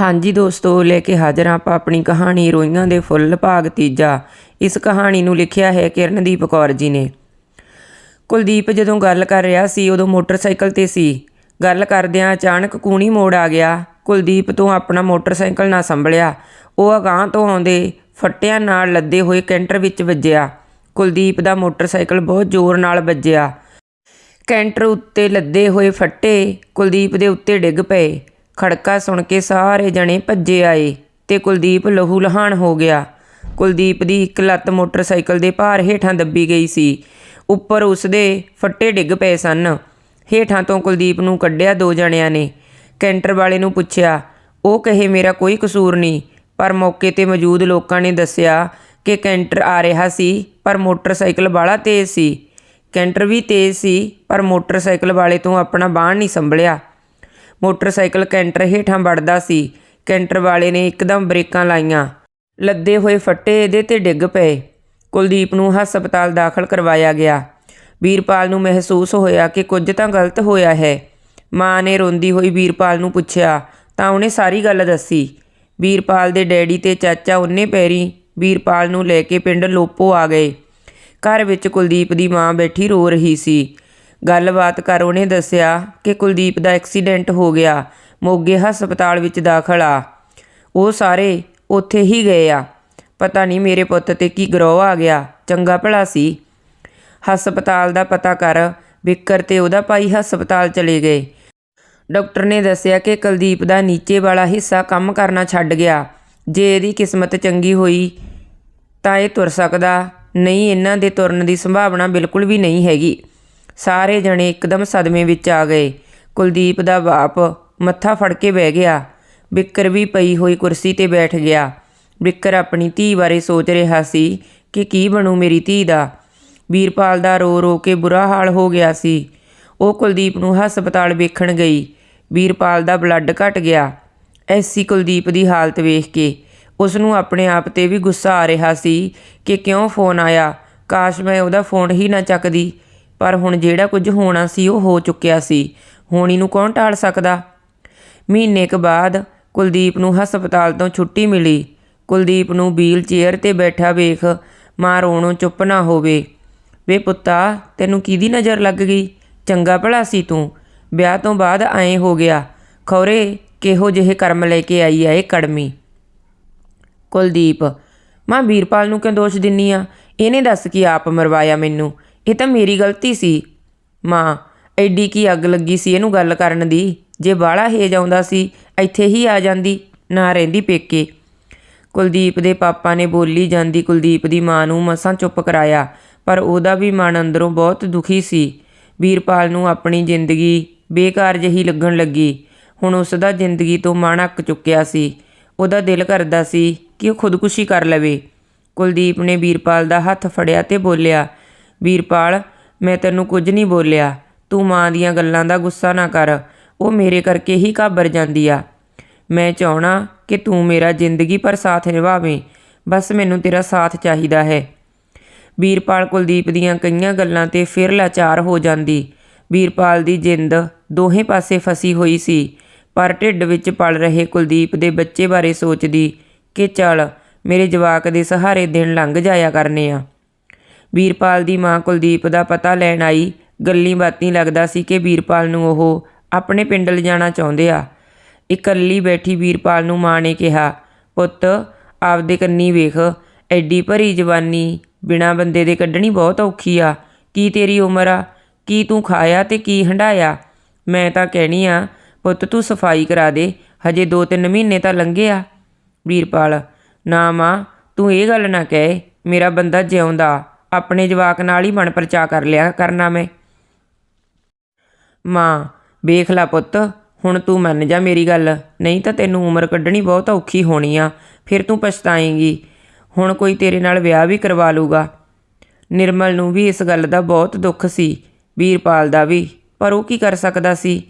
ਹਾਂਜੀ ਦੋਸਤੋ, ਲੈ ਕੇ ਹਾਜ਼ਰ ਹਾਂ ਆਪਾਂ ਆਪਣੀ ਕਹਾਣੀ ਰੋਈਆਂ ਦੇ ਫੁੱਲ ਭਾਗ ਤੀਜਾ। ਇਸ ਕਹਾਣੀ ਨੂੰ ਲਿਖਿਆ ਹੈ ਕਿਰਨਦੀਪ ਕੌਰ ਜੀ ਨੇ। ਕੁਲਦੀਪ ਜਦੋਂ ਗੱਲ ਕਰ ਰਿਹਾ ਸੀ, ਉਦੋਂ ਮੋਟਰਸਾਈਕਲ ਤੇ ਸੀ। ਗੱਲ ਕਰਦਿਆਂ ਅਚਾਨਕ ਕੂਣੀ ਮੋੜ ਆ ਗਿਆ। ਕੁਲਦੀਪ ਤੋਂ ਆਪਣਾ ਮੋਟਰਸਾਈਕਲ ਨਾ ਸੰਭਲਿਆ। ਉਹ ਅਗਾਂਹ ਤੋਂ ਆਉਂਦੇ ਫੱਟਿਆਂ ਨਾਲ ਲੱਦੇ ਹੋਏ ਕੈਂਟਰ ਵਿੱਚ ਵੱਜਿਆ। ਕੁਲਦੀਪ ਦਾ ਮੋਟਰਸਾਈਕਲ ਬਹੁਤ ਜ਼ੋਰ ਨਾਲ ਵੱਜਿਆ। ਕੈਂਟਰ ਉੱਤੇ ਲੱਦੇ ਹੋਏ ਫੱਟੇ ਕੁਲਦੀਪ ਦੇ ਉੱਤੇ ਡਿੱਗ ਪਏ। ਖੜਕਾ ਸੁਣ ਕੇ ਸਾਰੇ ਜਣੇ ਭੱਜੇ ਆਏ ਤੇ ਕੁਲਦੀਪ ਲਹੂ ਲਹਾਨ ਹੋ ਗਿਆ। ਕੁਲਦੀਪ ਦੀ ਇੱਕ ਲੱਤ ਮੋਟਰਸਾਈਕਲ ਦੇ ਭਾਰ ਹੇਠਾਂ ਦੱਬੀ ਗਈ ਸੀ। ਉੱਪਰ ਉਸਦੇ ਫੱਟੇ ਡਿੱਗ ਪਏ ਸਨ। ਹੇਠਾਂ ਤੋਂ ਕੁਲਦੀਪ ਨੂੰ ਕੱਢਿਆ ਦੋ ਜਣਿਆਂ ਨੇ। ਕੈਂਟਰ ਵਾਲੇ ਨੂੰ ਪੁੱਛਿਆ, ਉਹ ਕਹੇ, ਮੇਰਾ ਕੋਈ ਕਸੂਰ ਨਹੀਂ। ਪਰ ਮੌਕੇ ਤੇ ਮੌਜੂਦ ਲੋਕਾਂ ਨੇ ਦੱਸਿਆ ਕਿ ਕੈਂਟਰ ਆ ਰਿਹਾ ਸੀ, ਪਰ ਮੋਟਰਸਾਈਕਲ ਵਾਲਾ ਤੇਜ਼ ਸੀ। ਕੈਂਟਰ ਵੀ ਤੇਜ਼ ਸੀ, ਪਰ ਮੋਟਰਸਾਈਕਲ ਵਾਲੇ ਤੋਂ ਆਪਣਾ ਬਾਹਣ ਨਹੀਂ ਸੰਭਲਿਆ। ਮੋਟਰਸਾਈਕਲ ਕੈਂਟਰ ਹੇਠਾਂ ਵੜਦਾ ਸੀ। ਕੈਂਟਰ ਵਾਲੇ ਨੇ ਇੱਕਦਮ ਬ੍ਰੇਕਾਂ ਲਾਈਆਂ। ਲੱਦੇ ਹੋਏ ਫੱਟੇ ਇਹਦੇ ਤੇ ਡਿੱਗ ਪਏ। ਕੁਲਦੀਪ ਨੂੰ ਹਸਪਤਾਲ ਦਾਖਲ ਕਰਵਾਇਆ ਗਿਆ। ਵੀਰਪਾਲ ਨੂੰ ਮਹਿਸੂਸ ਹੋਇਆ ਕਿ ਕੁਝ ਤਾਂ ਗਲਤ ਹੋਇਆ ਹੈ। ਮਾਂ ਨੇ ਰੋਂਦੀ ਹੋਈ ਵੀਰਪਾਲ ਨੂੰ ਪੁੱਛਿਆ, ਤਾਂ ਉਹਨੇ ਸਾਰੀ ਗੱਲ ਦੱਸੀ? ਵੀਰਪਾਲ ਦੇ ਡੈਡੀ ਤੇ ਚਾਚਾ ਉਹਨੇ ਪੈਰੀ ਵੀਰਪਾਲ ਨੂੰ ਲੈ ਕੇ ਪਿੰਡ ਲੋਪੋ ਆ ਗਏ। ਘਰ ਵਿੱਚ ਕੁਲਦੀਪ ਦੀ ਮਾਂ ਬੈਠੀ ਰੋ ਰਹੀ ਸੀ। ਗੱਲਬਾਤ ਕਰ ਉਹਨੇ ਦੱਸਿਆ ਕਿ ਕੁਲਦੀਪ ਦਾ ਐਕਸੀਡੈਂਟ ਹੋ ਗਿਆ, ਮੋਗੇ ਹਸਪਤਾਲ ਵਿੱਚ ਦਾਖਲ ਆ। ਉਹ ਸਾਰੇ ਉੱਥੇ ਹੀ ਗਏ ਆ। ਪਤਾ ਨਹੀਂ ਮੇਰੇ ਪੁੱਤ ਤੇ ਕੀ ਗਰੋਹ ਆ ਗਿਆ, ਚੰਗਾ ਭਲਾ ਸੀ। ਹਸਪਤਾਲ ਦਾ ਪਤਾ ਕਰ ਵਿਕਰ ਤੇ ਉਹਦਾ ਭਾਈ ਹਸਪਤਾਲ ਚਲੇ ਗਏ। ਡਾਕਟਰ ਨੇ ਦੱਸਿਆ ਕਿ ਕੁਲਦੀਪ ਦਾ ਨੀਚੇ ਵਾਲਾ ਹਿੱਸਾ ਕੰਮ ਕਰਨਾ ਛੱਡ ਗਿਆ। ਜੇ ਇਹਦੀ ਕਿਸਮਤ ਚੰਗੀ ਹੋਈ ਤਾਂ ਇਹ ਤੁਰ ਸਕਦਾ, ਨਹੀਂ ਇਹਨਾਂ ਦੇ ਤੁਰਨ ਦੀ ਸੰਭਾਵਨਾ ਬਿਲਕੁਲ ਵੀ ਨਹੀਂ ਹੈਗੀ। ਸਾਰੇ ਜਣੇ ਇੱਕਦਮ ਸਦਮੇ ਵਿੱਚ ਆ ਗਏ। ਕੁਲਦੀਪ ਦਾ ਬਾਪ ਮੱਥਾ ਫੜ ਕੇ ਬਹਿ ਗਿਆ। ਬਿੱਕਰ ਵੀ ਪਈ ਹੋਈ ਕੁਰਸੀ ਤੇ ਬੈਠ ਗਿਆ। ਬਿੱਕਰ ਆਪਣੀ ਧੀ ਬਾਰੇ ਸੋਚ ਰਿਹਾ ਸੀ ਕਿ ਕੀ ਬਣੂ ਮੇਰੀ ਧੀ ਦਾ। ਵੀਰਪਾਲ ਦਾ ਰੋ ਰੋ ਕੇ ਬੁਰਾ ਹਾਲ ਹੋ ਗਿਆ ਸੀ। ਉਹ ਕੁਲਦੀਪ ਨੂੰ ਹਸਪਤਾਲ ਵੇਖਣ ਗਈ। ਵੀਰਪਾਲ ਦਾ ਬਲੱਡ ਘਟ ਗਿਆ। ਐਸੀ ਕੁਲਦੀਪ ਦੀ ਹਾਲਤ ਵੇਖ ਕੇ ਉਸ ਨੂੰ ਆਪਣੇ ਆਪ ਤੇ ਵੀ ਗੁੱਸਾ ਆ ਰਿਹਾ ਸੀ ਕਿ ਕਿਉਂ ਫੋਨ ਆਇਆ। ਕਾਸ਼ ਮੈਂ ਉਹਦਾ ਫੋਨ ਹੀ ਨਾ ਚੱਕਦੀ। ਪਰ ਹੁਣ ਜਿਹੜਾ ਕੁਝ ਹੋਣਾ ਸੀ ਉਹ ਹੋ ਚੁੱਕਿਆ ਸੀ। ਹੋਣੀ ਨੂੰ ਕੌਣ ਟਾਲ ਸਕਦਾ? ਮਹੀਨੇ ਕੁ ਬਾਅਦ ਕੁਲਦੀਪ ਨੂੰ ਹਸਪਤਾਲ ਤੋਂ ਛੁੱਟੀ ਮਿਲੀ। ਕੁਲਦੀਪ ਨੂੰ ਵੀਲ ਚੇਅਰ ਤੇ ਬੈਠਾ ਵੇਖ ਮਾਂ ਰੋਣੋਂ ਚੁੱਪ ਨਾ ਹੋਵੇ। ਵੇ ਪੁੱਤਾ, ਤੈਨੂੰ ਕਿਹਦੀ ਨਜ਼ਰ ਲੱਗ ਗਈ? ਚੰਗਾ ਭਲਾ ਸੀ ਤੂੰ। ਵਿਆਹ ਤੋਂ ਬਾਅਦ ਐਂ ਹੋ ਗਿਆ। ਖੌਰੇ, ਕਿਹੋ ਜਿਹੇ ਕਰਮ ਲੈ ਕੇ ਆਈ ਆ ਇਹ ਕੜਮੀ? ਕੁਲਦੀਪ, ਮਾਂ ਵੀਰਪਾਲ ਨੂੰ ਕਿਉਂ ਦੋਸ਼ ਦਿੰਨੀ ਆ? ਇਹਨੇ ਦੱਸ ਕੀ ਆਪ ਮਰਵਾਇਆ ਮੈਨੂੰ? ਇਹ ਤਾਂ ਮੇਰੀ ਗਲਤੀ ਸੀ। ਮਾਂ, ਐਡੀ ਕੀ ਅੱਗ ਲੱਗੀ ਸੀ ਇਹਨੂੰ ਗੱਲ ਕਰਨ ਦੀ? ਜੇ ਬਾਹਲਾ ਹੇਜ ਆਉਂਦਾ ਸੀ, ਇੱਥੇ ਹੀ ਆ ਜਾਂਦੀ, ਨਾ ਰਹਿੰਦੀ ਪੇਕੇ। ਕੁਲਦੀਪ ਦੇ ਪਾਪਾ ਨੇ ਬੋਲੀ ਜਾਂਦੀ ਕੁਲਦੀਪ ਦੀ ਮਾਂ ਨੂੰ ਮਸਾਂ ਚੁੱਪ ਕਰਾਇਆ, ਪਰ ਉਹਦਾ ਵੀ ਮਨ ਅੰਦਰੋਂ ਬਹੁਤ ਦੁਖੀ ਸੀ। ਵੀਰਪਾਲ ਨੂੰ ਆਪਣੀ ਜ਼ਿੰਦਗੀ ਬੇਕਾਰ ਜਿਹੀ ਲੱਗਣ ਲੱਗੀ। ਹੁਣ ਉਸ ਦਾ ਜ਼ਿੰਦਗੀ ਤੋਂ ਮਨ ਅੱਕ ਚੁੱਕਿਆ ਸੀ। ਉਹਦਾ ਦਿਲ ਕਰਦਾ ਸੀ ਕਿ ਉਹ ਖੁਦਕੁਸ਼ੀ ਕਰ ਲਵੇ। ਕੁਲਦੀਪ ਨੇ ਵੀਰਪਾਲ ਦਾ ਹੱਥ ਫੜਿਆ ਤੇ ਬੋਲਿਆ ਵੀਰਪਾਲ, ਮੈਂ ਤੈਨੂੰ ਕੁਝ ਨਹੀਂ ਬੋਲਿਆ। ਤੂੰ ਮਾਂ ਦੀਆਂ ਗੱਲਾਂ ਦਾ ਗੁੱਸਾ ਨਾ ਕਰ। ਉਹ ਮੇਰੇ ਕਰਕੇ ਹੀ ਘਾਬਰ ਜਾਂਦੀ ਆ। ਮੈਂ ਚਾਹਣਾ ਕਿ ਤੂੰ ਮੇਰਾ ਜ਼ਿੰਦਗੀ ਪਰ ਸਾਥ ਨਿਭਾਵੇਂ। ਬਸ ਮੈਨੂੰ ਤੇਰਾ ਸਾਥ ਚਾਹੀਦਾ ਹੈ। ਵੀਰਪਾਲ ਕੁਲਦੀਪ ਦੀਆਂ ਕਈਆਂ ਗੱਲਾਂ ਤੇ ਫਿਰ ਲਾਚਾਰ ਹੋ ਜਾਂਦੀ। ਵੀਰਪਾਲ ਦੀ ਜਿੰਦ ਦੋਹੇ ਪਾਸੇ ਫਸੀ ਹੋਈ ਸੀ, ਪਰ ਢਿੱਡ ਵਿੱਚ ਪਲ ਰਹੇ ਕੁਲਦੀਪ ਦੇ ਬੱਚੇ ਬਾਰੇ ਸੋਚਦੀ ਕਿ ਚੱਲ ਮੇਰੇ ਜਵਾਕ ਦੇ ਸਹਾਰੇ ਦਿਨ ਲੰਘ ਜਾਇਆ ਕਰਨੇ ਆ। ਵੀਰਪਾਲ ਦੀ ਮਾਂ ਕੁਲਦੀਪ ਦਾ ਪਤਾ ਲੈਣ ਆਈ। ਗੱਲੀ ਬਾਤੀ ਲੱਗਦਾ ਸੀ ਕਿ ਵੀਰਪਾਲ ਨੂੰ ਉਹ ਆਪਣੇ ਪਿੰਡ ਲਿਜਾਣਾ ਚਾਹੁੰਦੇ ਆ। ਇਕੱਲੀ ਬੈਠੀ ਵੀਰਪਾਲ ਨੂੰ ਮਾਂ ਨੇ ਕਿਹਾ, ਪੁੱਤ, ਆਪਦੇ ਕੰਨੀ ਵੇਖ, ਐਡੀ ਭਰੀ ਜਵਾਨੀ ਬਿਨਾ ਬੰਦੇ ਦੇ ਕੱਢਣੀ ਬਹੁਤ ਔਖੀ ਆ। ਕੀ ਤੇਰੀ ਉਮਰ ਆ? ਕੀ ਤੂੰ ਖਾਇਆ ਤੇ ਕੀ ਹੰਡਾਇਆ ਮੈਂ ਤਾਂ ਕਹਿਣੀ ਆ, ਪੁੱਤ, ਤੂੰ ਸਫ਼ਾਈ ਕਰਾ ਦੇ, ਹਜੇ 2-3 ਮਹੀਨੇ ਤਾਂ ਲੰਘੇ ਆ। ਵੀਰਪਾਲ, ਨਾ ਮਾਂ, ਤੂੰ ਇਹ ਗੱਲ ਨਾ ਕਹਿ, ਮੇਰਾ ਬੰਦਾ ਜਿਉਂਦਾ। ਆਪਣੇ ਜਵਾਕ ਨਾਲ ਹੀ ਮਨ ਪਰਚਾ ਕਰ ਲਿਆ ਕਰਨਾ ਮੈਂ। ਮਾਂ, ਵੇਖ ਲੈ ਪੁੱਤ, ਹੁਣ ਤੂੰ ਮੰਨ ਜਾ ਮੇਰੀ ਗੱਲ। ਨਹੀਂ ਤਾਂ ਤੈਨੂੰ ਉਮਰ ਕੱਢਣੀ ਬਹੁਤ ਔਖੀ ਹੋਣੀ ਆ, ਫਿਰ ਤੂੰ ਪਛਤਾਏਂਗੀ। ਹੁਣ ਕੋਈ ਤੇਰੇ ਨਾਲ ਵਿਆਹ ਵੀ ਕਰਵਾ ਲੂਗਾ। ਨਿਰਮਲ ਨੂੰ ਵੀ ਇਸ ਗੱਲ ਦਾ ਬਹੁਤ ਦੁੱਖ ਸੀ, ਵੀਰਪਾਲ ਦਾ ਵੀ, ਪਰ ਉਹ ਕੀ ਕਰ ਸਕਦਾ ਸੀ?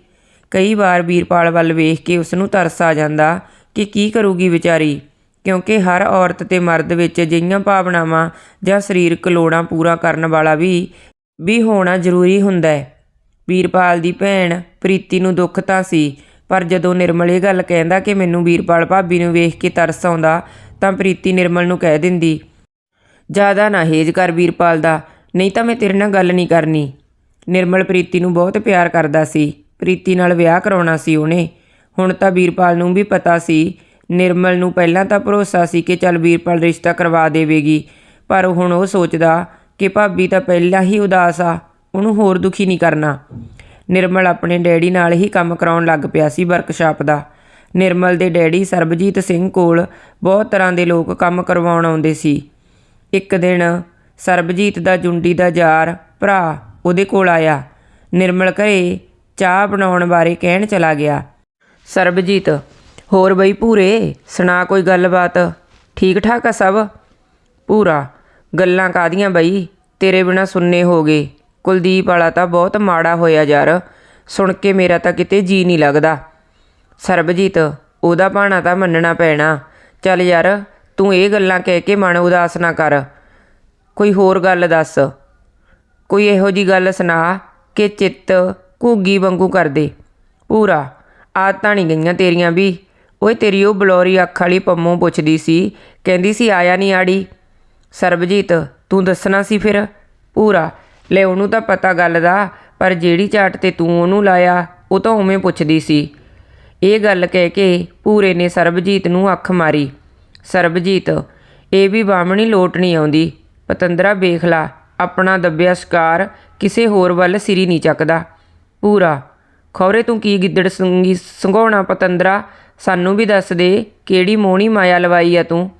ਕਈ ਵਾਰ ਵੀਰਪਾਲ ਵੱਲ ਵੇਖ ਕੇ ਉਸ ਨੂੰ ਤਰਸ ਆ ਜਾਂਦਾ ਕਿ ਕੀ ਕਰੂਗੀ ਵਿਚਾਰੀ। ਕਿਉਂਕਿ ਹਰ ਔਰਤ ਤੇ ਮਰਦ ਵਿੱਚ ਅਜਿਹੀਆਂ ਭਾਵਨਾਵਾਂ ਜਾਂ ਸਰੀਰਕ ਲੋੜਾਂ ਪੂਰਾ ਕਰਨ ਵਾਲਾ ਵੀ ਵੀ ਹੋਣਾ ਜ਼ਰੂਰੀ ਹੁੰਦਾ ਹੈ। ਵੀਰਪਾਲ ਦੀ ਭੈਣ ਪ੍ਰੀਤੀ ਨੂੰ ਦੁੱਖ ਤਾਂ ਸੀ, ਪਰ ਜਦੋਂ ਨਿਰਮਲ ਇਹ ਗੱਲ ਕਹਿੰਦਾ ਕਿ ਮੈਨੂੰ ਵੀਰਪਾਲ ਭਾਬੀ ਨੂੰ ਵੇਖ ਕੇ ਤਰਸ ਆਉਂਦਾ, ਤਾਂ ਪ੍ਰੀਤੀ ਨਿਰਮਲ ਨੂੰ ਕਹਿ ਦਿੰਦੀ, ਜ਼ਿਆਦਾ ਨਾ ਹੇਜ ਕਰ ਵੀਰਪਾਲ ਦਾ, ਨਹੀਂ ਤਾਂ ਮੈਂ ਤੇਰੇ ਨਾਲ ਗੱਲ ਨਹੀਂ ਕਰਨੀ। ਨਿਰਮਲ ਪ੍ਰੀਤੀ ਨੂੰ ਬਹੁਤ ਪਿਆਰ ਕਰਦਾ ਸੀ। ਪ੍ਰੀਤੀ ਨਾਲ ਵਿਆਹ ਕਰਾਉਣਾ ਸੀ ਉਹਨੇ। ਹੁਣ ਤਾਂ ਵੀਰਪਾਲ ਨੂੰ ਵੀ ਪਤਾ ਸੀ ਨਿਰਮਲ ਨੂੰ ਪਹਿਲਾਂ ਤਾਂ ਭਰੋਸਾ ਸੀ ਕਿ ਚੱਲ ਵੀਰਪਾਲ ਰਿਸ਼ਤਾ ਕਰਵਾ ਦੇਵੇਗੀ, ਪਰ ਹੁਣ ਉਹ ਸੋਚਦਾ ਕਿ ਭਾਬੀ ਤਾਂ ਪਹਿਲਾਂ ਹੀ ਉਦਾਸ ਆ, ਉਹਨੂੰ ਹੋਰ ਦੁਖੀ ਨਹੀਂ ਕਰਨਾ। ਨਿਰਮਲ ਆਪਣੇ ਡੈਡੀ ਨਾਲ ਹੀ ਕੰਮ ਕਰਾਉਣ ਲੱਗ ਪਿਆ ਸੀ ਵਰਕਸ਼ਾਪ ਦਾ। ਨਿਰਮਲ ਦੇ ਡੈਡੀ ਸਰਬਜੀਤ ਸਿੰਘ ਕੋਲ ਬਹੁਤ ਤਰ੍ਹਾਂ ਦੇ ਲੋਕ ਕੰਮ ਕਰਵਾਉਣ ਆਉਂਦੇ ਸੀ। ਇੱਕ ਦਿਨ ਸਰਬਜੀਤ ਦਾ ਜੁੰਡੀ ਦਾ ਯਾਰ ਭਰਾ ਉਹਦੇ ਕੋਲ ਆਇਆ। ਨਿਰਮਲ ਘਰੇ ਚਾਹ ਬਣਾਉਣ ਬਾਰੇ ਕਹਿਣ ਚਲਾ ਗਿਆ। ਸਰਬਜੀਤ ਹੋਰ ਬਈ ਭੂਰੇ, ਸੁਣਾ ਕੋਈ ਗੱਲਬਾਤ? ਠੀਕ ਠਾਕ ਆ ਸਭ? ਭੂਰਾ, ਗੱਲਾਂ ਕਾਦੀਆਂ ਬਈ? ਤੇਰੇ ਬਿਨਾ ਸੁੰਨੇ ਹੋ ਗਏ। ਕੁਲਦੀਪ ਵਾਲਾ ਤਾਂ ਬਹੁਤ ਮਾੜਾ ਹੋਇਆ ਯਾਰ। ਸੁਣ ਕੇ ਮੇਰਾ ਤਾਂ ਕਿਤੇ ਜੀ ਨਹੀਂ ਲੱਗਦਾ। ਸਰਬਜੀਤ, ਉਹਦਾ ਭਾਣਾ ਤਾਂ ਮੰਨਣਾ ਪੈਣਾ। ਚੱਲ ਯਾਰ, ਤੂੰ ਇਹ ਗੱਲਾਂ ਕਹਿ ਕੇ ਮਨ ਉਦਾਸ ਨਾ ਕਰ। ਕੋਈ ਹੋਰ ਗੱਲ ਦੱਸ? ਕੋਈ ਇਹੋ ਜੀ ਗੱਲ ਸੁਣਾ ਕਿ ਚਿੱਤ ਘੁੱਗੀ ਵਾਂਗੂ ਕਰ ਦੇ ਪੂਰਾ ਆਦਤਾਂ ਨਹੀਂ ਗਈਆਂ ਤੇਰੀਆਂ ਵੀ। ਓਏ ਤੇਰੀ ਉਹ ਬਲੌਰੀ ਅੱਖ ਵਾਲੀ ਪੰਮੋ ਪੁੱਛਦੀ ਸੀ, ਕਹਿੰਦੀ ਸੀ, ਆਇਆ ਨਹੀਂ ਆੜੀ? ਸਰਬਜੀਤ, ਤੂੰ ਦੱਸਣਾ ਸੀ ਫਿਰ? ਪੂਰਾ ਲੈ ਉਹਨੂੰ ਤਾਂ ਪਤਾ ਗੱਲ ਦਾ, ਪਰ ਜਿਹੜੀ ਝਾਟ ਤੇ ਤੂੰ ਉਹਨੂੰ ਲਾਇਆ, ਉਹ ਤਾਂ ਉਵੇਂ ਪੁੱਛਦੀ ਸੀ। ਇਹ ਗੱਲ ਕਹਿ ਕੇ ਪੂਰੇ ਨੇ ਸਰਬਜੀਤ ਨੂੰ ਅੱਖ ਮਾਰੀ। ਸਰਬਜੀਤ, ਇਹ ਵੀ ਬਾਹਮਣੀ ਲੋਟ ਨਹੀਂ ਆਉਂਦੀ। ਪਤੰਦਰਾ ਵੇਖਲਾ ਆਪਣਾ ਦੱਬਿਆ ਸ਼ਿਕਾਰ ਕਿਸੇ ਹੋਰ ਵੱਲ ਸਿਰੀ ਨਹੀਂ ਚੱਕਦਾ। ਪੂਰਾ ਖੌਰੇ ਤੂੰ ਕੀ ਗਿੱਦੜ ਸੰਗੀ ਸੰਘਾਉਣਾ ਪਤੰਦਰਾ? ਸਾਨੂੰ ਵੀ ਦੱਸ ਦੇ ਕਿਹੜੀ ਮੋਹਣੀ ਮਾਇਆ ਲਵਾਈ ਆ ਤੂੰ?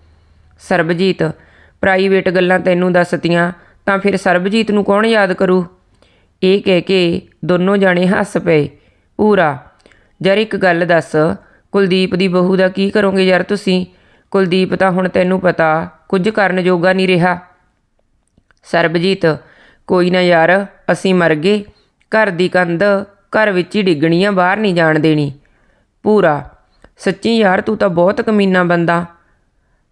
ਸਰਬਜੀਤ ਪ੍ਰਾਈਵੇਟ ਗੱਲਾਂ ਤੈਨੂੰ ਦੱਸਤੀਆਂ, ਤਾਂ ਫਿਰ ਸਰਬਜੀਤ ਨੂੰ ਕੌਣ ਯਾਦ ਕਰੂ? ਇਹ ਕਹਿ ਕੇ ਦੋਨੋਂ ਜਾਣੇ ਹੱਸ ਪਏ। ਪੂਰਾ ਯਾਰ ਇੱਕ ਗੱਲ ਦੱਸ, ਕੁਲਦੀਪ ਦੀ ਬਹੂ ਦਾ ਕੀ ਕਰੋਗੇ ਯਾਰ ਤੁਸੀਂ? ਕੁਲਦੀਪ ਤਾਂ ਹੁਣ ਤੈਨੂੰ ਪਤਾ ਕੁਝ ਕਰਨ ਯੋਗਾ ਨਹੀਂ ਰਿਹਾ। ਸਰਬਜੀਤ, ਕੋਈ ਨਾ ਯਾਰ, ਅਸੀਂ ਮਰ ਗਏ। ਘਰ ਦੀ ਕੰਧ ਘਰ ਵਿੱਚ ਹੀ ਡਿੱਗਣੀ ਆ, ਬਾਹਰ ਨਹੀਂ ਜਾਣ ਦੇਣੀ। ਪੂਰਾ ਸੱਚੀ ਯਾਰ, ਤੂੰ ਤਾਂ ਬਹੁਤ ਕਮੀਨਾ ਬੰਦਾ।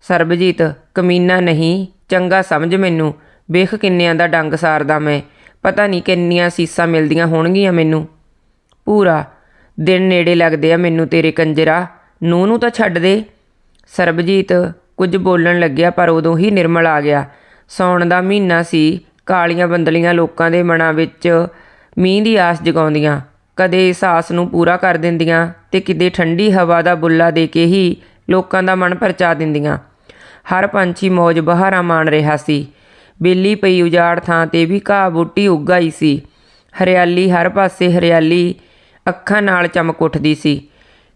ਸਰਬਜੀਤ, ਕਮੀਨਾ ਨਹੀਂ, ਚੰਗਾ ਸਮਝ ਮੈਨੂੰ। ਵੇਖ ਕਿੰਨਿਆਂ ਦਾ ਡੰਗ ਸਾਰਦਾ ਮੈਂ। ਪਤਾ ਨਹੀਂ ਕਿੰਨੀਆਂ ਸੀਸਾਂ ਮਿਲਦੀਆਂ ਹੋਣਗੀਆਂ ਮੈਨੂੰ। ਪੂਰਾ ਦਿਨ ਨੇੜੇ ਲੱਗਦੇ ਆ ਮੈਨੂੰ ਤੇਰੇ ਕੰਜਰਾ। ਨੂੰ ਨੂੰ ਤਾਂ ਛੱਡ ਦੇ। ਸਰਬਜੀਤ, ਕੁਝ ਬੋਲਣ ਲੱਗਿਆ ਪਰ ਉਦੋਂ ਹੀ ਨਿਰਮਲ ਆ ਗਿਆ। ਸੌਣ ਦਾ ਮਹੀਨਾ ਸੀ, ਕਾਲੀਆਂ ਬੰਦਲੀਆਂ ਲੋਕਾਂ ਦੇ ਮਨਾਂ ਵਿੱਚ ਮੀਂਹ ਦੀ ਆਸ ਜਗਾਉਂਦੀਆਂ। ਕਦੇ ਇਸ ਆਸ ਨੂੰ ਪੂਰਾ ਕਰ ਦਿੰਦੀਆਂ ਤੇ ਕਿਤੇ ਠੰਡੀ ਹਵਾ ਦਾ ਬੁੱਲਾ ਦੇ ਕੇ ਹੀ ਲੋਕਾਂ ਦਾ ਮਨ ਪਰਚਾ ਦਿੰਦੀਆਂ। ਹਰ ਪੰਛੀ ਮੌਜ ਬਹਾਰਾ ਮਾਣ ਰਿਹਾ ਸੀ। ਬੇਲੀ ਪਈ ਉਜਾੜ ਥਾਂ ਤੇ ਵੀ ਘਾਹ ਬੂਟੀ ਉੱਗ ਆਈ ਸੀ। ਹਰਿਆਲੀ ਹਰ ਪਾਸੇ ਹਰਿਆਲੀ ਅੱਖਾਂ ਨਾਲ ਚਮਕ ਉੱਠਦੀ ਸੀ।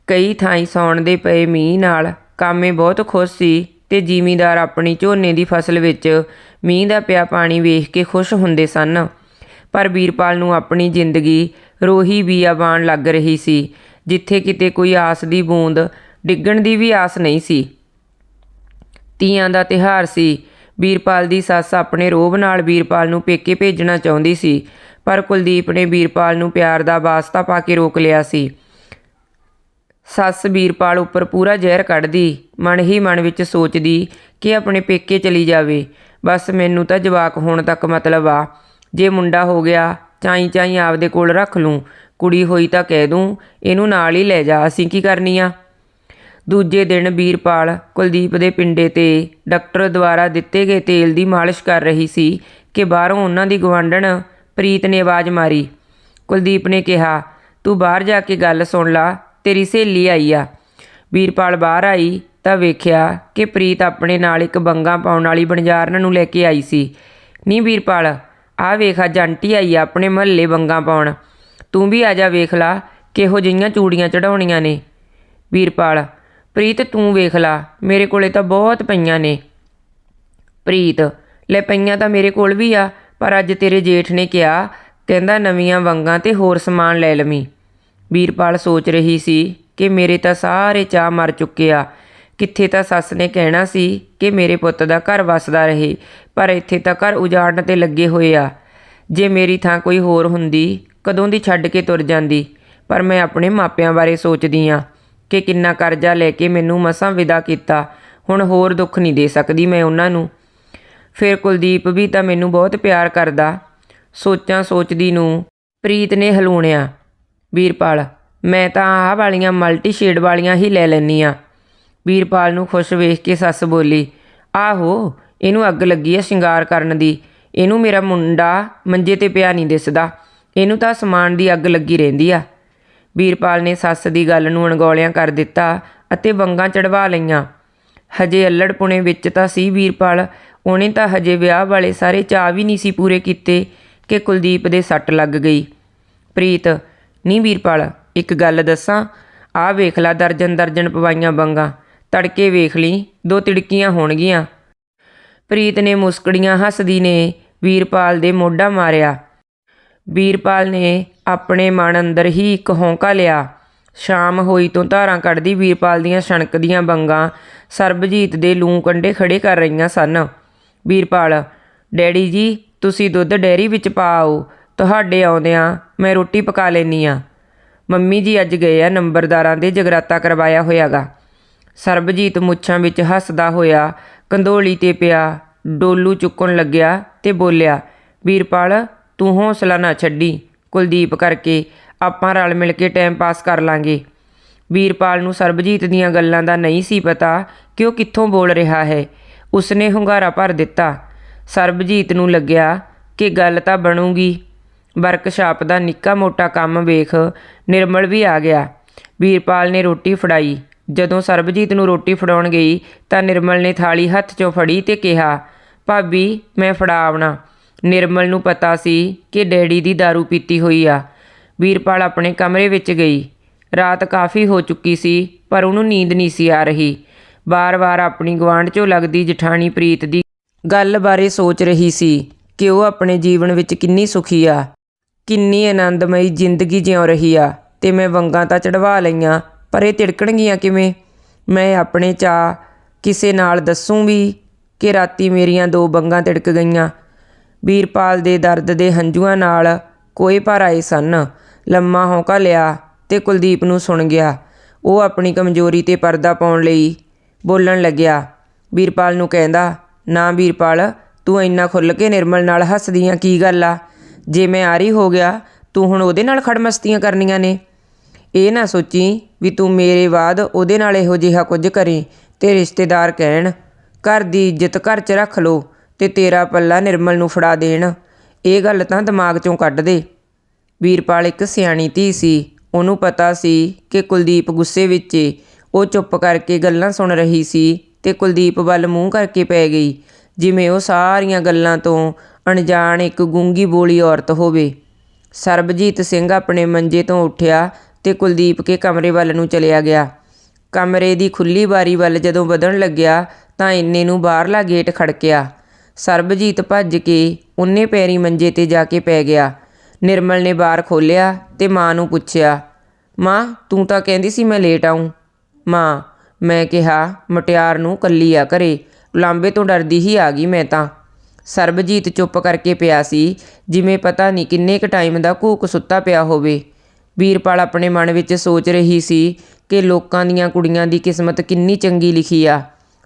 ਕਈ ਥਾਈਂ ਸੌਣ ਦੇ ਪਏ ਮੀਂਹ ਨਾਲ ਕਾਮੇ ਬਹੁਤ ਖੁਸ਼ ਸੀ ਤੇ ਜ਼ਿਮੀਂਦਾਰ ਆਪਣੀ ਝੋਨੇ ਦੀ ਫਸਲ ਵਿੱਚ ਮੀਂਹ ਦਾ ਪਿਆ ਪਾਣੀ ਵੇਖ ਕੇ ਖੁਸ਼ ਹੁੰਦੇ ਸਨ। ਪਰ ਵੀਰਪਾਲ ਨੂੰ ਆਪਣੀ ਜ਼ਿੰਦਗੀ ਰੋਹੀ ਬੀਆਬਾਨ ਲੱਗ ਰਹੀ ਸੀ, ਜਿੱਥੇ ਕਿਤੇ ਕੋਈ ਆਸ ਦੀ ਬੂੰਦ ਡਿੱਗਣ ਦੀ ਵੀ ਆਸ ਨਹੀਂ ਸੀ। ਤੀਆਂ ਦਾ ਤਿਹਾਰ ਸੀ। ਵੀਰਪਾਲ ਦੀ ਸੱਸ ਆਪਣੇ ਰੋਬ ਨਾਲ ਵੀਰਪਾਲ ਨੂੰ ਪੇਕੇ ਭੇਜਣਾ ਚਾਹੁੰਦੀ ਸੀ, ਪਰ ਕੁਲਦੀਪ ਨੇ ਵੀਰਪਾਲ ਨੂੰ ਪਿਆਰ ਦਾ ਵਾਸਤਾ ਪਾ ਕੇ ਰੋਕ ਲਿਆ ਸੀ। ਸੱਸ ਵੀਰਪਾਲ ਉੱਪਰ ਪੂਰਾ ਜ਼ਹਿਰ ਕੱਢਦੀ, ਮਨ ਹੀ ਮਨ ਵਿੱਚ ਸੋਚਦੀ ਕਿ ਆਪਣੇ ਪੇਕੇ ਚਲੀ ਜਾਵੇ। ਬਸ ਮੈਨੂੰ ਤਾਂ ਜਵਾਕ ਹੋਣ ਤੱਕ ਮਤਲਬ ਆ। ਜੇ ਮੁੰਡਾ ਹੋ ਗਿਆ ਚਾਈ ਚਾਈ ਆਪਦੇ ਕੋਲ ਰੱਖ ਲੂੰ। ਕੁੜੀ ਹੋਈ ਤਾਂ ਕਹਿ ਦੂੰ, ਇਹਨੂੰ ਨਾਲ ਹੀ ਲੈ ਜਾ, ਅਸੀਂ ਕੀ ਕਰਨੀ ਆ? ਦੂਜੇ ਦਿਨ ਵੀਰਪਾਲ ਕੁਲਦੀਪ ਦੇ ਪਿੰਡੇ ਤੇ ਡਾਕਟਰ ਦੁਆਰਾ ਦਿੱਤੇ ਗਏ ਤੇਲ ਦੀ ਮਾਲਿਸ਼ ਕਰ ਰਹੀ ਸੀ ਕਿ ਬਾਹਰੋਂ ਉਹਨਾਂ ਦੀ ਗਵਾਂਢਣ ਪ੍ਰੀਤ ਨੇ ਆਵਾਜ਼ ਮਾਰੀ। ਕੁਲਦੀਪ ਨੇ ਕਿਹਾ, ਤੂੰ ਬਾਹਰ ਜਾ ਕੇ ਗੱਲ ਸੁਣ ਲਾ, ਤੇਰੀ ਸਹੇਲੀ ਆਈ ਆ। ਵੀਰਪਾਲ ਬਾਹਰ ਆਈ ਤਾਂ ਵੇਖਿਆ ਕਿ ਪ੍ਰੀਤ ਆਪਣੇ ਨਾਲ ਇੱਕ ਬੰਗਾ ਪਾਉਣ ਵਾਲੀ ਬਣਜਾਰਨ ਨੂੰ ਲੈ ਕੇ ਆਈ ਸੀ। ਨੀ ਵੀਰਪਾਲ ਆ ਵੇਖ, ਅੱਜ ਆਂਟੀ ਆਈ ਆ ਆਪਣੇ ਮਹੱਲੇ ਬੰਗਾ ਪਾਉਣ। ਤੂੰ ਵੀ ਆ ਜਾ ਵੇਖ ਲਾ, ਕਿਹੋ ਜਿਹੀਆਂ ਚੂੜੀਆਂ ਚੜਾਉਣੀਆਂ ਨੇ। ਵੀਰਪਾਲ, ਪ੍ਰੀਤ ਤੂੰ ਵੇਖ ਲਾ, ਮੇਰੇ ਕੋਲੇ ਤਾਂ ਬਹੁਤ ਪਈਆਂ ਨੇ। ਪ੍ਰੀਤ, ਲੈ ਪਈਆਂ ਤਾਂ ਮੇਰੇ ਕੋਲ ਵੀ ਆ, ਪਰ ਅੱਜ ਤੇਰੇ ਜੇਠ ਨੇ ਕਿਹਾ, ਕਹਿੰਦਾ ਨਵੀਆਂ ਵੰਗਾਂ ਤੇ ਹੋਰ ਸਮਾਨ ਲੈ ਲਵੀਂ। ਵੀਰਪਾਲ ਸੋਚ ਰਹੀ ਸੀ ਕਿ ਮੇਰੇ ਤਾਂ ਸਾਰੇ ਚਾਹ ਮਰ ਚੁੱਕੇ ਆ ਕਿੱਥੇ ਤਾਂ ਸੱਸ ਨੇ ਕਹਿਣਾ ਸੀ ਕਿ ਮੇਰੇ ਪੁੱਤ ਦਾ ਘਰ ਵਸਦਾ ਰਹੇ, ਪਰ ਇੱਥੇ ਤਾਂ ਘਰ ਉਜਾੜਨ ਤੇ ਲੱਗੇ ਹੋਏ ਆ। ਜੇ ਮੇਰੀ ਥਾਂ ਕੋਈ ਹੋਰ ਹੁੰਦੀ, ਕਦੋਂ ਦੀ ਛੱਡ ਕੇ ਤੁਰ ਜਾਂਦੀ? ਪਰ ਮੈਂ ਆਪਣੇ ਮਾਪਿਆਂ ਬਾਰੇ ਸੋਚਦੀ ਆ ਕਿ ਕਿੰਨਾ ਕਰਜ਼ਾ ਲੈ ਕੇ ਮੈਨੂੰ ਮਸਾਂ ਵਿਦਾ ਕੀਤਾ, ਹੁਣ ਹੋਰ ਦੁੱਖ ਨਹੀਂ ਦੇ ਸਕਦੀ ਮੈਂ ਉਹਨਾਂ ਨੂੰ। ਫਿਰ ਕੁਲਦੀਪ ਵੀ ਤਾਂ ਮੈਨੂੰ ਬਹੁਤ ਪਿਆਰ ਕਰਦਾ। ਸੋਚਾਂ ਸੋਚਦੀ ਨੂੰ ਪ੍ਰੀਤ ਨੇ ਹਲੂਣਿਆ ਵੀਰਪਾਲ, ਮੈਂ ਤਾਂ ਆਹ ਵਾਲੀਆਂ ਮਲਟੀ ਸ਼ੇਡ ਵਾਲੀਆਂ ਹੀ ਲੈ ਲੈਨੀ ਆ। ਵੀਰਪਾਲ ਨੂੰ ਖੁਸ਼ ਵੇਖ ਕੇ ਸੱਸ ਬੋਲੀ, ਆਹੋ, ਇਹਨੂੰ ਅੱਗ ਲੱਗੀ ਆ ਸ਼ਿੰਗਾਰ ਕਰਨ ਦੀ। ਇਹਨੂੰ ਮੇਰਾ ਮੁੰਡਾ ਮੰਜੇ ਤੇ ਪਿਆ ਨਹੀਂ ਦਿਸਦਾ। ਇਹਨੂੰ ਤਾਂ ਸਮਾਨ ਦੀ ਅੱਗ ਲੱਗੀ ਰਹਿੰਦੀ ਆ। ਵੀਰਪਾਲ ਨੇ ਸੱਸ ਦੀ ਗੱਲ ਨੂੰ ਅਣਗੌਲਿਆਂ ਕਰ ਦਿੱਤਾ ਅਤੇ ਵੰਗਾਂ ਚੜਵਾ ਲਈਆਂ। ਹਜੇ ਅਲੜਪੁਣੇ ਵਿੱਚ ਤਾਂ ਸੀ ਵੀਰਪਾਲ। ਉਹਨੇ ਤਾਂ ਹਜੇ ਵਿਆਹ ਵਾਲੇ ਸਾਰੇ ਚਾਅ ਵੀ ਨਹੀਂ ਸੀ ਪੂਰੇ ਕੀਤੇ ਕਿ ਕੁਲਦੀਪ ਦੇ ਸੱਟ ਲੱਗ ਗਈ। ਪ੍ਰੀਤ ਨਹੀਂ ਵੀਰਪਾਲ, ਇੱਕ ਗੱਲ ਦੱਸਾਂ? ਆਹ ਵੇਖ ਲੈ ਦਰਜਨ ਦਰਜਨ ਪਵਾਈਆਂ ਬੰਗਾ ਤੜਕੇ ਵੇਖ ਲਈ, ਦੋ ਤਿੜਕੀਆਂ ਹੋਣਗੀਆਂ। ਪ੍ਰੀਤ ਨੇ ਮੁਸਕੜੀਆਂ ਹੱਸਦੀ ਨੇ ਵੀਰਪਾਲ ਦੇ ਮੋਢਾ ਮਾਰਿਆ। ਵੀਰਪਾਲ ਨੇ ਆਪਣੇ ਮਨ ਅੰਦਰ ਹੀ ਇੱਕ ਹੌਂਕਾ ਲਿਆ। ਸ਼ਾਮ ਹੋਈ ਤੋਂ ਧਾਰਾਂ ਕੱਢਦੀ ਵੀਰਪਾਲ ਦੀਆਂ ਛਣਕਦੀਆਂ ਬੰਗਾਂ ਸਰਬਜੀਤ ਦੇ ਲੂੰ ਕੰਡੇ ਖੜੇ ਕਰ ਰਹੀਆਂ ਸਨ। ਵੀਰਪਾਲ, ਡੈਡੀ ਜੀ, ਤੁਸੀਂ ਦੁੱਧ ਡੈਰੀ ਵਿੱਚ ਪਾਓ। ਤੁਹਾਡੇ ਆਉਂਦਿਆਂ ਮੈਂ ਰੋਟੀ ਪਕਾ ਲੈਨੀ ਆ। ਮੰਮੀ ਜੀ ਅੱਜ ਗਏ ਆ, ਨੰਬਰਦਾਰਾਂ ਦੇ ਜਗਰਾਤਾ ਕਰਵਾਇਆ ਹੋਇਆਗਾ। ਸਰਬਜੀਤ ਮੁੱਛਾਂ ਵਿੱਚ ਹੱਸਦਾ ਹੋਇਆ ਕੰਧੋਲੀ ਤੇ ਪਿਆ ਡੋਲੂ ਚੁੱਕਣ ਲੱਗਿਆ ਤੇ ਬੋਲਿਆ, ਵੀਰਪਾਲ, ਤੂੰ ਹੌਸਲਾ ਨਾ ਛੱਡੀ, ਕੁਲਦੀਪ ਕਰਕੇ ਆਪਾਂ ਰਲ ਮਿਲ ਕੇ ਟਾਈਮ ਪਾਸ ਕਰ ਲਾਂਗੇ। ਵੀਰਪਾਲ ਨੂੰ ਸਰਬਜੀਤ ਦੀਆਂ ਗੱਲਾਂ ਦਾ ਨਹੀਂ ਸੀ ਪਤਾ ਕਿ ਉਹ ਕਿੱਥੋਂ ਬੋਲ ਰਿਹਾ ਹੈ। ਉਸਨੇ ਹੁੰਗਾਰਾ ਭਰ ਦਿੱਤਾ। ਸਰਬਜੀਤ ਨੂੰ ਲੱਗਿਆ ਕਿ ਗੱਲ ਤਾਂ ਬਣੂਗੀ। ਵਰਕਸ਼ਾਪ ਦਾ ਨਿੱਕਾ ਮੋਟਾ ਕੰਮ ਵੇਖ ਨਿਰਮਲ ਵੀ ਆ ਗਿਆ। ਵੀਰਪਾਲ ਨੇ ਰੋਟੀ ਫੜਾਈ। ਜਦੋਂ ਸਰਬਜੀਤ ਨੂੰ ਰੋਟੀ ਫੜਾਉਣ ਗਈ ਤਾਂ ਨਿਰਮਲ ਨੇ ਥਾਲੀ ਹੱਥ 'ਚੋਂ ਫੜੀ ਤੇ ਕਿਹਾ, ਭਾਬੀ, ਮੈਂ ਫੜਾਵਣਾ ਨਿਰਮਲ ਨੂੰ ਪਤਾ ਸੀ ਕਿ ਡੈਡੀ ਦੀ दारू ਪੀਤੀ ਹੋਈ ਆ। ਵੀਰਪਾਲ ਆਪਣੇ ਕਮਰੇ ਵਿੱਚ ਗਈ। ਰਾਤ ਕਾਫੀ ਹੋ ਚੁੱਕੀ ਸੀ, ਪਰ ਉਹਨੂੰ ਨੀਂਦ ਨਹੀਂ ਸੀ ਆ ਰਹੀ। ਬਾਰ-ਬਾਰ ਆਪਣੀ ਗਵਾਂਢ 'ਚੋਂ ਲੱਗਦੀ ਜਠਾਣੀ ਪ੍ਰੀਤ ਦੀ ਗੱਲ ਬਾਰੇ ਸੋਚ ਰਹੀ ਸੀ ਕਿ ਉਹ ਆਪਣੇ ਜੀਵਨ ਵਿੱਚ ਕਿੰਨੀ ਸੁਖੀ ਆ, ਕਿੰਨੀ ਆਨੰਦਮਈ ਜ਼ਿੰਦਗੀ ਜਿਉ ਰਹੀ ਆ, ਤੇ ਮੈਂ ਵੰਗਾਂ ਤਾਂ ਚੜਵਾ ਲਈਆਂ ਪਰ ਇਹ ਤਿੜਕਣਗੀਆਂ ਕਿਵੇਂ? ਮੈਂ ਆਪਣੇ ਚਾਅ ਕਿਸੇ ਨਾਲ ਦੱਸੂੰ ਵੀ ਕਿ ਰਾਤੀ ਮੇਰੀਆਂ ਦੋ ਬੰਗਾਂ ਤਿੜਕ ਗਈਆਂ। ਵੀਰਪਾਲ ਦੇ ਦਰਦ ਦੇ ਹੰਝੂਆਂ ਨਾਲ ਕੋਈ ਭਰ ਆਏ ਸਨ। ਲੰਮਾ ਹੌਂਕਾ ਲਿਆ ਤੇ ਕੁਲਦੀਪ ਨੂੰ ਸੁਣ ਗਿਆ। ਉਹ ਆਪਣੀ ਕਮਜ਼ੋਰੀ ਤੇ ਪਰਦਾ ਪਾਉਣ ਲਈ ਬੋਲਣ ਲੱਗਿਆ। ਵੀਰਪਾਲ ਨੂੰ ਕਹਿੰਦਾ, ਨਾ ਵੀਰਪਾਲ, ਤੂੰ ਇੰਨਾ ਖੁੱਲ ਕੇ ਨਿਰਮਲ ਨਾਲ ਹੱਸਦੀਆਂ ਕੀ ਗੱਲ ਆ? ਜੇ ਮੈਂ ਆਰੀ ਹੋ ਗਿਆ, ਤੂੰ ਹੁਣ ਉਹਦੇ ਨਾਲ ਖੜਮਸਤੀਆਂ ਕਰਨੀਆਂ ਨੇ? ਇਹ ਨਾ ਸੋਚੀ ਵੀ ਤੂੰ ਮੇਰੇ ਬਾਅਦ ਉਹਦੇ ਨਾਲ ਇਹੋ ਜਿਹਾ ਕੁਝ ਕਰੇ ਤੇ ਰਿਸ਼ਤੇਦਾਰ ਕਹਿਣ, ਘਰ ਦੀ ਇੱਜ਼ਤ ਘਰ 'ਚ ਰੱਖ ਲੋ ਤੇ ਤੇਰਾ ਪੱਲਾ ਨਿਰਮਲ ਨੂੰ ਫੜਾ ਦੇਣ ਇਹ ਗੱਲ ਤਾਂ ਦਿਮਾਗ 'ਚੋਂ ਕੱਢ ਦੇ। ਵੀਰਪਾਲ ਇੱਕ ਸਿਆਣੀ ਧੀ ਸੀ। ਉਹਨੂੰ ਪਤਾ ਸੀ ਕਿ ਕੁਲਦੀਪ ਗੁੱਸੇ ਵਿੱਚ ਏ। ਉਹ ਚੁੱਪ ਕਰਕੇ ਗੱਲਾਂ ਸੁਣ ਰਹੀ ਸੀ ਤੇ ਕੁਲਦੀਪ ਵੱਲ ਮੂੰਹ ਕਰਕੇ ਪੈ ਗਈ, ਜਿਵੇਂ ਉਹ ਸਾਰੀਆਂ ਗੱਲਾਂ ਤੋਂ ਅਣਜਾਣ ਇੱਕ ਗੂੰਗੀ ਬੋਲੀ ਔਰਤ ਹੋਵੇ। ਸਰਬਜੀਤ ਸਿੰਘ ਆਪਣੇ ਮੰਜੇ ਤੋਂ ਉੱਠਿਆ ਤੇ ਕੁਲਦੀਪ ਕੇ ਕਮਰੇ ਵੱਲ ਨੂੰ ਚਲਿਆ ਗਿਆ। ਕਮਰੇ ਦੀ ਖੁੱਲੀ ਬਾਰੀ ਵੱਲ ਜਦੋਂ ਵਧਣ ਲੱਗਿਆ ਤਾਂ ਇੰਨੇ ਨੂੰ ਬਾਹਰਲਾ ਗੇਟ ਖੜਕਿਆ। ਸਰਬਜੀਤ ਭੱਜ ਕੇ ਉਹਨੇ ਪੈਰੀ ਮੰਜੇ ਤੇ ਜਾ ਕੇ ਪੈ ਗਿਆ। ਨਿਰਮਲ ਨੇ ਬਾਰ ਖੋਲਿਆ ਤੇ ਮਾਂ ਨੂੰ ਪੁੱਛਿਆ, ਮਾਂ, ਤੂੰ ਤਾਂ ਕਹਿੰਦੀ ਸੀ ਮੈਂ ਲੇਟ ਆਉਂ ਮਾਂ, ਮੈਂ ਕਿਹਾ ਮਟਿਆਰ ਨੂੰ ਕੱਲੀ ਆ ਘਰੇ, ਲਾਂਬੇ ਤੋਂ ਡਰਦੀ ਹੀ ਆ ਗਈ ਮੈਂ ਤਾਂ। ਸਰਬਜੀਤ ਚੁੱਪ ਕਰਕੇ ਪਿਆ ਸੀ, ਜਿਵੇਂ ਪਤਾ ਨਹੀਂ ਕਿੰਨੇ ਕ ਟਾਈਮ ਦਾ ਘੂਕ ਸੁੱਤਾ ਪਿਆ ਹੋਵੇ। ਵੀਰਪਾਲ ਆਪਣੇ ਮਨ ਵਿੱਚ ਸੋਚ ਰਹੀ ਸੀ ਕਿ ਲੋਕਾਂ ਦੀਆਂ ਕੁੜੀਆਂ ਦੀ ਕਿਸਮਤ ਕਿੰਨੀ ਚੰਗੀ ਲਿਖੀ ਆ।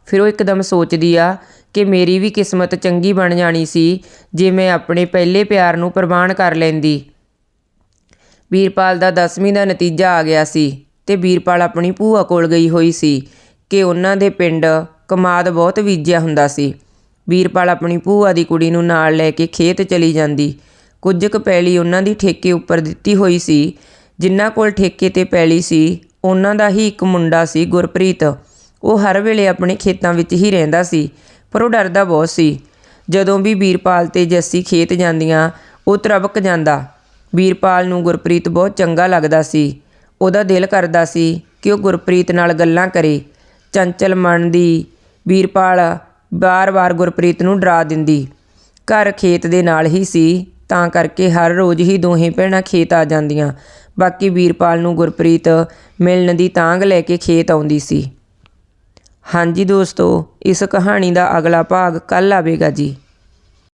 ਫਿਰ ਉਹ ਇੱਕਦਮ ਸੋਚਦੀ ਆ ਕਿ ਮੇਰੀ ਵੀ ਕਿਸਮਤ ਚੰਗੀ ਬਣ ਜਾਣੀ ਸੀ ਜੇ ਮੈਂ ਆਪਣੇ ਪਹਿਲੇ ਪਿਆਰ ਨੂੰ ਪ੍ਰਵਾਨ ਕਰ ਲੈਂਦੀ। ਵੀਰਪਾਲ ਦਾ 10ਵੀਂ ਦਾ ਨਤੀਜਾ ਆ ਗਿਆ ਸੀ ਤੇ ਵੀਰਪਾਲ ਆਪਣੀ ਭੂਆ ਕੋਲ ਗਈ ਹੋਈ ਸੀ ਕਿ ਉਹਨਾਂ ਦੇ ਪਿੰਡ ਕਮਾਦ ਬਹੁਤ ਬੀਜਿਆ ਹੁੰਦਾ ਸੀ। ਵੀਰਪਾਲ ਆਪਣੀ ਭੂਆ ਦੀ ਕੁੜੀ ਨੂੰ ਨਾਲ ਲੈ ਕੇ ਖੇਤ ਚਲੀ ਜਾਂਦੀ। ਕੁਝ ਕੁ ਪੈਲੀ ਉਹਨਾਂ ਦੀ ਠੇਕੇ ਉੱਪਰ ਦਿੱਤੀ ਹੋਈ ਸੀ ਜਿਨ੍ਹਾਂ ਕੋਲ ਠੇਕੇ ਤੇ ਪੈਲੀ ਸੀ, ਉਹਨਾਂ ਦਾ ਹੀ ਇੱਕ ਮੁੰਡਾ ਸੀ ਗੁਰਪ੍ਰੀਤ। ਉਹ ਹਰ ਵੇਲੇ ਆਪਣੇ ਖੇਤਾਂ ਵਿੱਚ ਹੀ ਰਹਿੰਦਾ ਸੀ, ਪਰ ਉਹ ਡਰਦਾ ਬਹੁਤ ਸੀ। ਜਦੋਂ ਵੀ ਵੀਰਪਾਲ ਤੇ ਜੱਸੀ ਖੇਤ ਜਾਂਦੀਆਂ, ਉਹ ਤਰਬਕ ਜਾਂਦਾ। ਵੀਰਪਾਲ ਨੂੰ ਗੁਰਪ੍ਰੀਤ ਬਹੁਤ ਚੰਗਾ ਲੱਗਦਾ ਸੀ। ਉਹਦਾ ਦਿਲ ਕਰਦਾ ਸੀ ਕਿ ਉਹ ਗੁਰਪ੍ਰੀਤ ਨਾਲ ਗੱਲਾਂ ਕਰੇ। ਚੰਚਲ ਮਨ ਦੀ ਵੀਰਪਾਲ ਬਾਰ-ਬਾਰ ਗੁਰਪ੍ਰੀਤ ਨੂੰ ਡਰਾ ਦਿੰਦੀ। ਘਰ ਖੇਤ ਦੇ ਨਾਲ ਹੀ ਸੀ, ਤਾਂ ਕਰਕੇ ਹਰ ਰੋਜ਼ ਹੀ ਦੋਹੇ ਭੈਣਾਂ ਖੇਤ ਆ ਜਾਂਦੀਆਂ। ਬਾਕੀ ਵੀਰਪਾਲ ਨੂੰ ਗੁਰਪ੍ਰੀਤ ਮਿਲਣ ਦੀ ਤਾਂਗ ਲੈ ਕੇ ਖੇਤ ਆਉਂਦੀ ਸੀ। ਹਾਂਜੀ ਦੋਸਤੋ, ਇਸ ਕਹਾਣੀ ਦਾ ਅਗਲਾ ਭਾਗ ਕੱਲ ਆਵੇਗਾ ਜੀ।